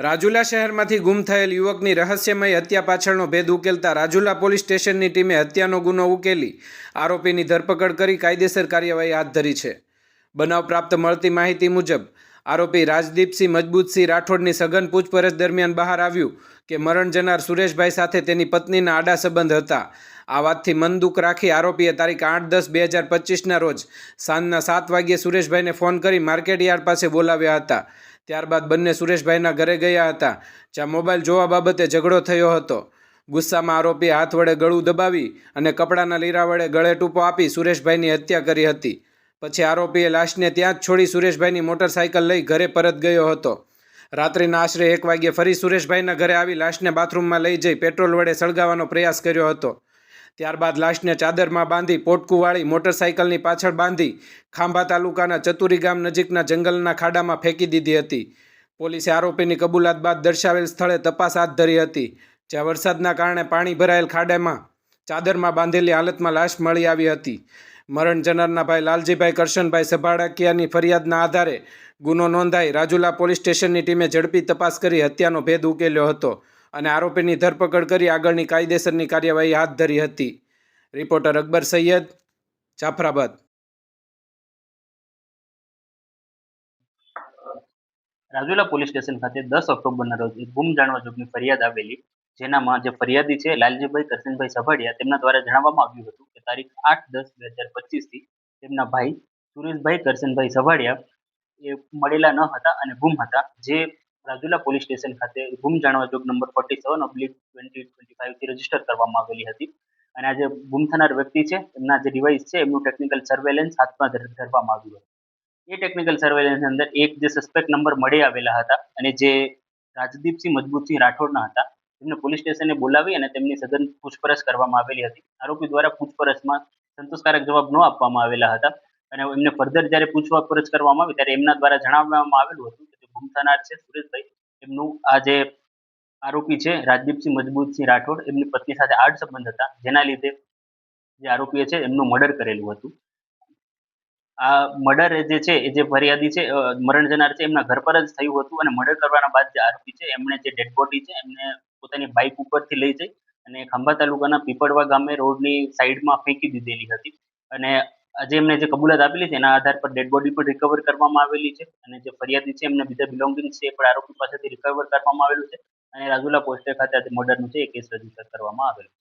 રાજુલા શહેરમાંથી ગુમ થયેલ યુવકની રહસ્યમય હત્યા પાછળનો ભેદ ઉકેલતા રાજુલા પોલીસ સ્ટેશનની ટીમે હત્યાનો ગુનો ઉકેલી આરોપીની ધરપકડ કરી કાયદેસર કાર્યવાહી હાથ ધરી છે. બનાવ પ્રાપ્ત મળતી માહિતી મુજબ, આરોપી રાજદીપસિંહ મજબૂતસિંહ રાઠોડની સઘન પૂછપરછ દરમિયાન બહાર આવ્યું કે મરણ જનાર સુરેશભાઈ સાથે તેની પત્નીના આડા સંબંધ હતા. આ વાતથી મન દુઃખ રાખી આરોપીએ તારીખ આઠ દસ બે હજાર પચીસના રોજ સાંજના સાત વાગ્યે સુરેશભાઈને ફોન કરી માર્કેટ યાર્ડ પાસે બોલાવ્યા હતા. ત્યારબાદ બંને સુરેશભાઈના ઘરે ગયા હતા, જ્યાં મોબાઈલ જોવા બાબતે ઝઘડો થયો હતો. ગુસ્સામાં આરોપીએ હાથ વડે ગળું દબાવી અને કપડાના લીરા વડે ગળે ટૂંપો આપી સુરેશભાઈની હત્યા કરી હતી. પછી આરોપીએ લાશને ત્યાં જ છોડી સુરેશભાઈની મોટરસાઇકલ લઈ ઘરે પરત ગયો હતો. રાત્રિના આશરે એક વાગ્યે ફરી સુરેશભાઈના ઘરે આવી લાશને બાથરૂમમાં લઈ જઈ પેટ્રોલ વડે સળગાવવાનો પ્રયાસ કર્યો હતો. ત્યારબાદ લાશને ચાદરમાં બાંધી પોટકુવાળી મોટરસાઇકલની પાછળ બાંધી ખાંભા તાલુકાના ચતુરી ગામ નજીકના જંગલના ખાડામાં ફેંકી દીધી હતી. પોલીસે આરોપીની કબૂલાત બાદ દર્શાવેલ સ્થળે તપાસ હાથ ધરી હતી. જ્યાં વરસાદના કારણે પાણી ભરાયેલ ખાડામાં ચાદરમાં બાંધેલી હાલતમાં લાશ મળી આવી હતી. મરણ જનારના ભાઈ લાલજીભાઈ કરશનભાઈ સભાડાકિયાની ફરિયાદના આધારે ગુનો નોંધાઈ રાજુલા પોલીસ સ્ટેશનની ટીમે ઝડપી તપાસ કરી હત્યાનો ભેદ ઉકેલ્યો હતો. અને આરોપીની ધરપકડ કરી આગળની કાયદેસરની કાર્યવાહી હાથ ધરી હતી. Reporter Akbar Saiyed, Jafrabad. Rajula police station ખાતે દસ ઓક્ટોબરના રોજ એક ગુમ જાણવા જોગની ફરિયાદ આવેલી, જેનામાં જે ફરિયાદી છે, લાલજીભાઈ કરશનભાઈ સભાડિયા, તેમના દ્વારા જણાવવામાં આવ્યું હતું કે તારીખ આઠ દસ બે હજાર પચીસથી તેમના ભાઈ સુરેશભાઈ કરશનભાઈ સભાડિયા એ મળેલા ન હતા અને ગુમ હતા. જે રાજુલા પોલીસ સ્ટેશન ખાતે ગુમ જાણવા જોગ number forty seven oblique twenty twenty ફાઇવથી register કરવામાં આવેલી હતી. અને આ જે ગુમ થનાર વ્યક્તિ છે, એમના જે ડિવાઇસ છે, એમનું ટેકનિકલ સર્વેલન્સ હાથમાં ધરવામાં આવ્યું હતું. એ ટેકનિકલ સર્વેલન્સ અંદર એક જે સસ્પેક્ટ નંબર મળી આવેલા હતા અને જે રાજદીપસિંહ મજબૂતસિંહ રાઠોડના હતા તેમને પોલીસ સ્ટેશને બોલાવી અને તેમની સઘન પૂછપરછ કરવામાં આવેલી હતી. આરોપી દ્વારા પૂછપરછમાં સંતોષકારક જવાબ ન આપવામાં આવેલા હતા અને એમને ફર્ધર જ્યારે પૂછપરછ કરવામાં આવી, ત્યારે એમના દ્વારા જણાવવામાં આવેલું હતું કે જે છે, સુરેશભાઈ. એમનું આ જે આરોપી છે, રાજદીપસિંહ મજબૂતસિંહ રાઠોડ, એમની પત્ની સાથે આડ સંબંધ હતા. જેના લીધે જે આરોપીએ છે, એમનું મર્ડર કરેલું હતું. આ મર્ડર જે છે, એ જે ફરિયાદી છે મરણ જનાર છે, એમના ઘર પર જ થયું હતું અને મર્ડર કરવાના બાદ જે આરોપી છે, એમણે જે ડેડ બોડી છે, એમને પોતાની બાઇક ઉપરથી લઈ જઈ અને ખંભા તાલુકાના પીપળવા ગામે રોડની સાઈડમાં ફેંકી દીધેલી હતી. અને આજે એમને જે કબૂલાત આપેલી છે, એના આધાર પર ડેડ બોડી પણ રિકવર કરવામાં આવેલી છે અને જે ફરિયાદી છે, એમને બીજા બિલોંગિંગ છે એ પણ આરોપી પાસેથી રિકવર કરવામાં આવેલું છે અને રાજુલા પોસ્ટે ખાતે મર્ડરનું છે એ કેસ રજિસ્ટર કરવામાં આવેલું